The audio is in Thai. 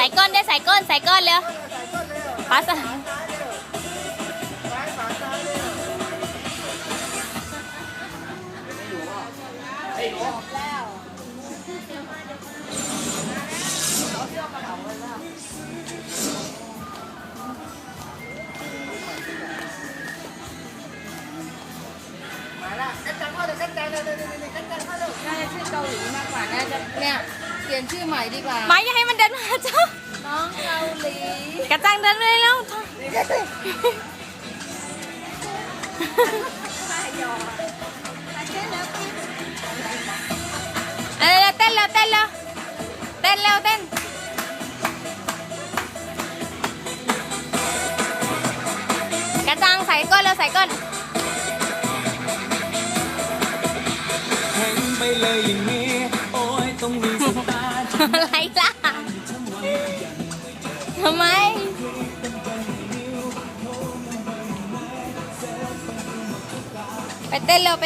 ส่ก้นได้ใส่ก้นใส่ก้นเร็วขอสมาละกันจังเข้าเลยกันจังเลยกันจังเข้าเลยน่าจะชื่อเกาหลีมากกว่าน่าจะเนี่ย ปลี่ยนชื่อใหม่ดีกว่า ไม้อย่าให้มันเดินมาจ้า น้องเกาหลีกระจังเดินไปเร็วเออเต้นเร็วเต้นเร็วเต้นเร็วเต้นกระจังใส่ก้นเร็วใส่ก้นแข่งไปเลยอย่างนี้ ไปเต้นเร็วไป